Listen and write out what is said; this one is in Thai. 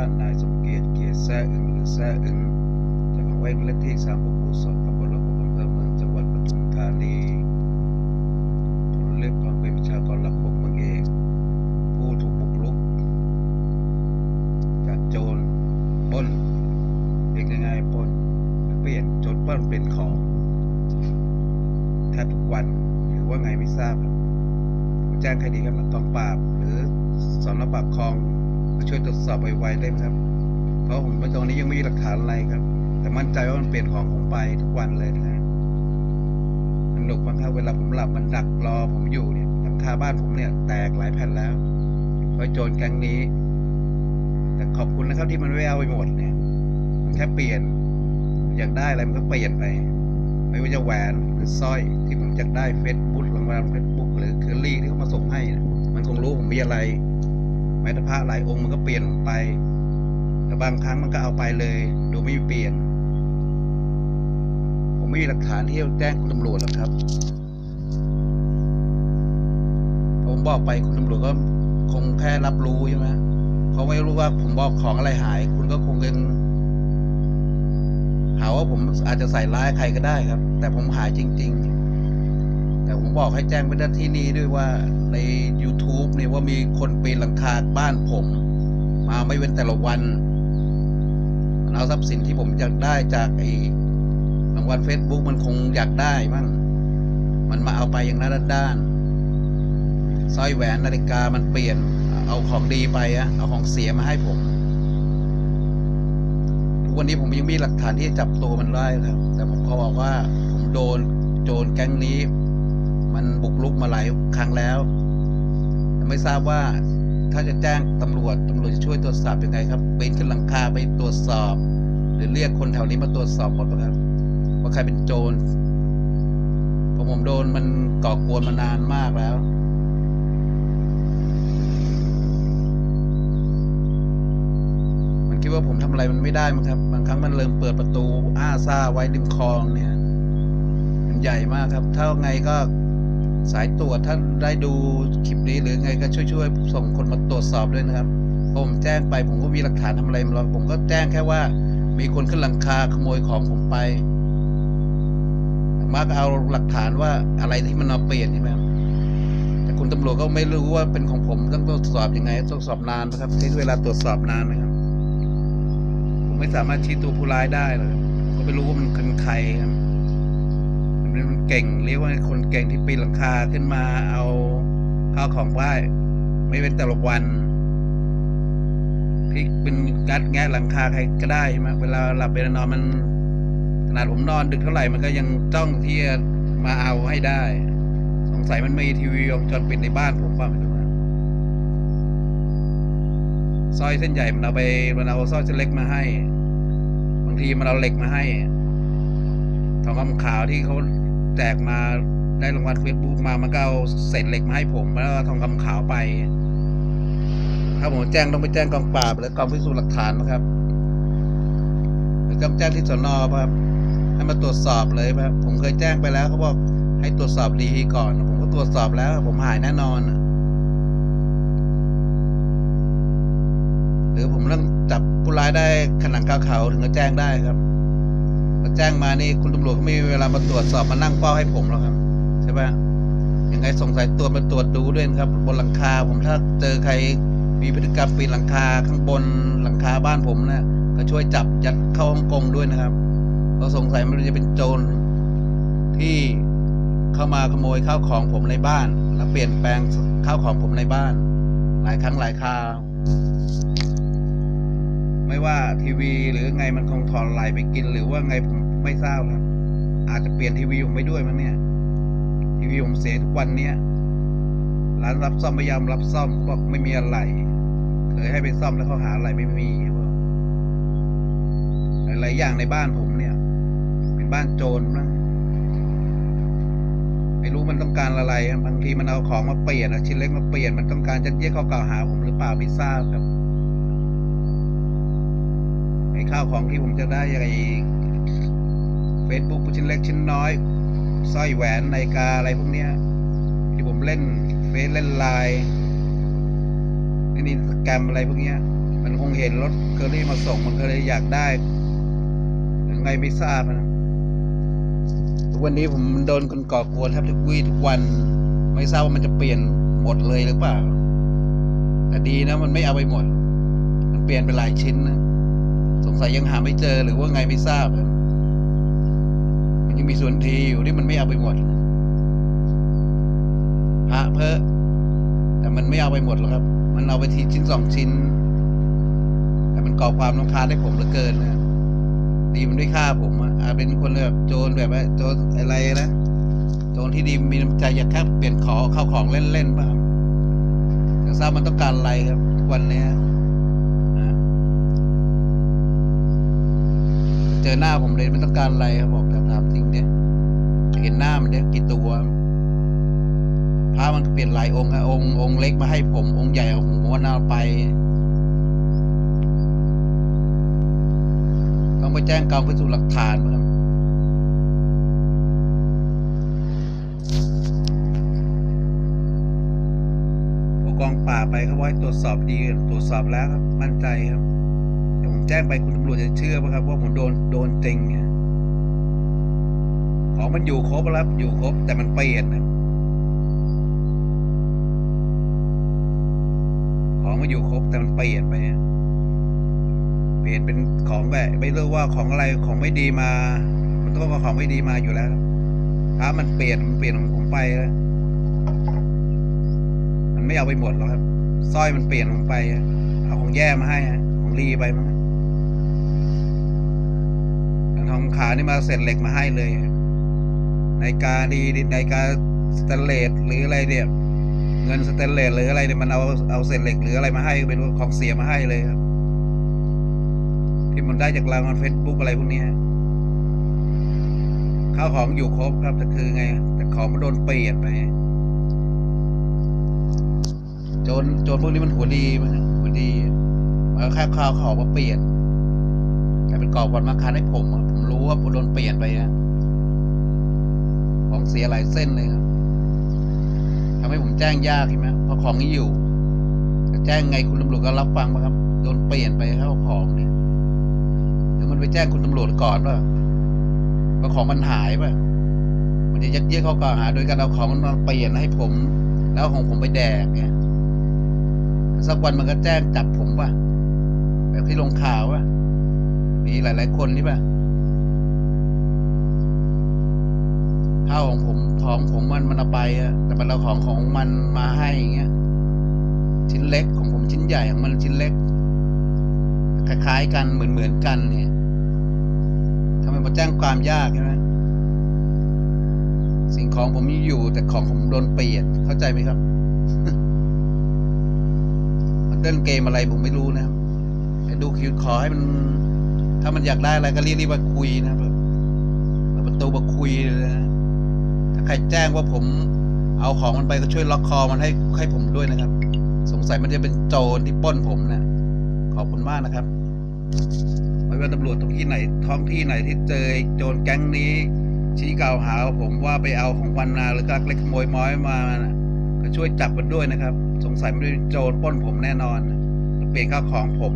านายสมเกียรติเกียรติแซ่อึงหรือแซ่อึงเจ้าของไว้เลขที่สามหกหมู่สองตำบลละหกอำเภอเมืองจังหวัดปทุมธานีทุนเล็บของเป็นประชากรหลักหกเมืองเอกผู้ถูกบุกรุก จากโจรปล้นเรียกง่ายๆปล้นเปลี่ยนโจรปล้นเป็นของแทบทุกวันหรือว่าไงไม่ทราบแจ้งคดีกับกองปราบ หรือสอนปราบคลอง ช่วยตรวจสอบไวๆได้ไหมครับ เพราะผมตอนนี้ยังไม่มีหลักฐานอะไรครับ แต่มั่นใจว่ามันเปลี่ยนของผมไปทุกวันเลยนะฮะสนุกมากครับเวลาผมหลับมันดักรอผมอยู่เนี่ยหลังคาบ้านผมเนี่ย แตกหลายแผ่นแล้วเพราะโจรแก๊งนี้ แต่ขอบคุณนะครับที่มันไม่เอาไปหมดเนี่ย มันแค่เปลี่ยน อยากได้อะไรมันก็เปลี่ยนไป ไม่ว่าจะแหวนหรือสร้อยที่ผมอยากได้เฟซบุ๊กรางวัลเฟซบุ๊กหรือเคอรี่ที่เขามาส่งให้นะมันคงรู้ผมมีอะไร แม้แต่พระหลายองค์มันก็เปลี่ยนไป แต่บางครั้งมันก็เอาไปเลยดูไม่เปลี่ยน ผมไม่มีหลักฐานที่จะแจ้งคุณตำรวจหรอกครับ ผมบอกไปคุณตำรวจก็คงแค่รับรู้ใช่ไหมเขาไม่รู้ว่าผมบอกของอะไรหาย คุณก็คงยังหาว่าผมอาจจะใส่ร้ายใครก็ได้ครับ แต่ผมหายจริง ๆ แต่ผมบอกให้แจ้งไปด้านที่นี้ด้วยว่าใน YouTube เนี่ยว่ามีคนปีนหลังคาบ้านผม มาไม่เว้นแต่ละวันมันเอาทรัพย์สินที่ผมอยากได้จากไอ้รางวัลเฟซบุ๊กมันคงอยากได้มั่งมันมาเอาไปอย่างหน้าด้านสร้อยแหวนนาฬิกามันเปลี่ยน เอาของดีไปอะเอาของเสียมาให้ผมทุกวันนี้ผมยังมีหลักฐานที่จะจับตัวมันได้ครับ แต่ผมเขาบอกว่าผมโดนโจรแก๊งนี้ มาหลายครั้งแล้ว ไม่ทราบว่าถ้าจะแจ้งตำรวจตำรวจจะช่วยตรวจสอบยังไงครับปีนขึ้นหลังคาไปตรวจสอบ หรือเรียกคนแถวนี้มาตรวจสอบหมดปะครับว่าใครเป็นโจรผมโดนมันก่อกวนมานานมากแล้วมันคิดว่าผมทำอะไรมันไม่ได้มั้งครับ บางครั้งมันเริ่มเปิดประตู อ้าซ่าไว้ริมคลองเนี่ย มันใหญ่มากครับถ้าไงก็ สายตรวจถ้าได้ดูคลิปนี้หรือไงก็ช่วยๆส่งคนมาตรวจสอบด้วยนะครับ ผมแจ้งไปผมก็มีหลักฐานทำอะไรมาหรอกผมก็แจ้งแค่ว่า มีคนขึ้นหลังคาขโมยของผมไปมากเอาหลักฐานว่าอะไรที่มันเอาเปลี่ยนใช่ไหมครับแต่คุณตำรวจก็ไม่รู้ว่าเป็นของผมต้องตรวจสอบยังไงตรวจสอบนานนะครับใช้เวลาตรวจสอบนานนะครับผมไม่สามารถชี้ตัวผู้ร้ายได้เลยผมก็ไม่รู้ว่ามันเป็นใครครับ มันเก่ง เรียกว่าคนเก่งที่ปีนหลังคาขึ้นมาเอาข้าวของไหว้ไม่เป็นแต่ละวันพลิกเป็นกัดแงะหลังคาใครก็ได้ใช่ไหมเวลาหลับเวลานอนมันขนาดผมนอนดึกเท่าไหร่มันก็ยังจ้องที่จะมาเอาให้ได้ สงสัยมันมีทีวีวงจรปิดในบ้านผมป่ะไม่รู้นะสร้อยเส้นใหญ่มันเอาไปมันเอาสร้อยเส้นเล็กมาให้ บางทีมันเอาเหล็กมาให้ทองคำขาวที่เขา แจกมาได้รางวัลเฟซบุ๊กมามันก็เอาเศษเหล็กมาให้ผมแล้วก็ทองคำขาวไป ถ้าผมแจ้งต้องไปแจ้งกองปราบหรือกองพิสูจน์หลักฐานนะครับหรือต้องแจ้งที่สนครับให้มาตรวจสอบเลยครับผมเคยแจ้งไปแล้วเขาบอกให้ตรวจสอบดีก่อน ผมก็ตรวจสอบแล้วผมหายแน่นอนหรือผมต้องจับผู้ร้ายได้ขนังกาวเขาถึงจะแจ้งได้ครับ แจ้งมานี่คุณตำรวจก็ไม่มีเวลามาตรวจสอบมานั่งเฝ้าให้ผมแล้วครับ ใช่ปะยังไงสงสัยตัวมาตรวจดูด้วยครับ บนหลังคาผมถ้าเจอใครมีพฤติกรรมปีนหลังคาข้างบนหลังคาบ้านผมนะก็ช่วยจับยัดเข้าฮ่องกงด้วยนะครับเราสงสัยมันจะเป็นโจรที่เข้ามาขโมยข้าวของผมในบ้าน แล้วเปลี่ยนแปลงข้าวของผมในบ้าน หลายครั้งหลายคราว ไม่ว่าทีวีหรือไงมันคงถอนไหลไปกินหรือว่าไงผมไม่ทราบครับ อาจจะเปลี่ยนทีวีผมไปด้วยมั้งเนี่ย ทีวีผมเสียทุกวันเนี้ยร้านรับซ่อมพยายามรับซ่อมเขาบอกไม่มีอะไร เคยให้ไปซ่อมแล้วเขาหาอะไรไม่มีเขาบอกหลายอย่างในบ้านผมเนี่ย เป็นบ้านโจรนะไม่รู้มันต้องการอะไรบางทีมันเอาของมาเปลี่ยนอาชิ้นเล็กมาเปลี่ยนมันต้องการจะเรียเขากล่าวหาผมหรือเปล่าไม่ทราบครับ ข้าวของที่ผมจะได้ยังไงเฟซบุ๊กชิ้นเล็กชิ้นน้อยสร้อยแหวนนาฬิกาอะไรพวกเนี้ยที่ผมเล่นเฟซเล่นไลน์เล่นอินสตาแกรมอะไรพวกเนี้ย มันมันคงเห็นรถเคอรี่มาส่งมันก็เลยอยากได้หรือไงไม่ทราบนะทุกวันนี้ผมโดนคนก่อกวนแทบทุกวี่ทุกวัน ไม่ทราบว่ามันจะเปลี่ยนหมดเลยหรือเปล่าแต่ดีนะมันไม่เอาไปหมด มันเปลี่ยนไปหลายชิ้นนะ สงสัยยังหาไม่เจอหรือว่าไงไม่ทราบ มันยังมีส่วนทีอยู่ที่มันไม่เอาไปหมดพระเพอแต่มันไม่เอาไปหมดหรอกครับ มันเอาไปทีชิ้นสองชิ้น แต่มันก่อความรำคาญให้ผมเหลือเกินนะดีมันไม่ฆ่าผมอะอาเป็นคนแบบโจรแบบว่าโจรอะไรนะโจรที่ดีมีน้ำใจอยากแค่เปลี่ยนขอเข้าของเล่นๆบ้างอยากทราบมันต้องการอะไรครับทุกวันเนี้ จอหน้าผมเลยมันต้องการอะไรครับบอกถามจริงเนี่ยเห็นหน้ามันเนี่ยกี่ตัวพระมันก็เปลี่ยนหลายองค์อะองค์องค์เล็กมาให้ผม องค์ใหญ่เอาผมว่าน่าไป ต้องไปแจ้งกองพิสูจน์หลักฐานครับผู้กองป่าไปเขาบอกให้ตรวจสอบดีตรวจสอบแล้วครับ มั่นใจครับ แจ้งไปคุณตำรวจจะเชื่อไหมครับ ว่าผมโดนโดนจริงของมันอยู่ครบแล้วอยู่ครบ แต่มันเปลี่ยนนะของมันอยู่ครบแต่มันเปลี่ยนไปเปลี่ยนเป็นของแบบไม่รู้ว่าของอะไรของไม่ดีมา มันต้องเอาของไม่ดีมาอยู่แล้วถ้ามันเปลี่ยนมันเปลี่ยนของผมไปแล้วมันไม่เอาไปหมดหรอกครับสร้อยมันเปลี่ยนผมไป เอาของแย่มาให้อะของรีไปมั้ง ขานี่มาเสร็จเหล็กมาให้เลย ในกาดีในกาสแตนเลสหรืออะไรเนี่ย เงินสแตนเลสหรืออะไรเนี่ยมันเอาเอาเศษเหล็กหรืออะไรมาให้เป็นของเสียมาให้เลยครับ ที่มันได้จากรางวัลเฟซบุ๊กอะไรพวกนี้ข้าวของอยู่ครบครับแต่คือไง แต่ของมันโดนเปลี่ยนไปจรโจรพวกนี้มันหัวดีมันหัวดีมาแค่ข้าวของมาเปลี่ยน แต่เป็นก่อความมาคันให้ผมผมรู้ว่าผมโดนเปลี่ยนไปอะของเสียหลายเส้นเลยครับทำให้ผมแจ้งยากใช่ไหมเพราะของนี้อยู่จะแจ้งไงคุณตำรวจก็รับฟังป่ะครับ โดนเปลี่ยนไปข้าของเนี่ยหรือมันไปแจ้งคุณตำรวจก่อนป่ะว่าของมันหายป่ะมันจะยัดเยียดข้อกล่าวหา โดยการเอาของมันมาเปลี่ยนให้ผม แล้วของผมไปแดกเนี่ยสักวันมันก็แจ้งจับผมป่ะแบบที่ลงข่าวป่ะ มีหลาย ๆ คนนี่ป่ะข้าวของผมของผมมันมันเอาไปอะแต่มันเอาของของมันมาให้อย่างเงี้ย ชิ้นเล็กของผมชิ้นใหญ่ของมันชิ้นเล็ก คล้ายๆกันเหมือนเหมือนๆกันเนี่ยทำไมมาแจ้งความยากใช่ไหมสิ่งของผมมีอยู่ แต่ของผมโดนเปลี่ยนเข้าใจไหมครับ มันเล่นเกมอะไรผมไม่รู้นะครับดูคิวขอให้มัน ถ้ามันอยากได้อะไรก็รีบๆมาคุยนะแบบประตูมาคุยเลยนะถ้าใครแจ้งว่าผมเอาของมันไปก็ช่วยล็อกคอมันให้ให้ผมด้วยนะครับ สงสัยมันจะเป็นโจรที่ป้นผมนะ ขอบคุณมากนะครับไม่ว่าตำรวจตรงที่ไหน ท้องที่ไหนที่เจอโจรแก๊งนี้ ชี้กล่าวหาผมว่าไปเอาของวันนาหรือกักเล็กขโมยม้อยมานะก็ช่วยจับมันด้วยนะครับ สงสัยมันเป็นโจรป้นผมแน่นอนเปลี่ยนข้าวของผม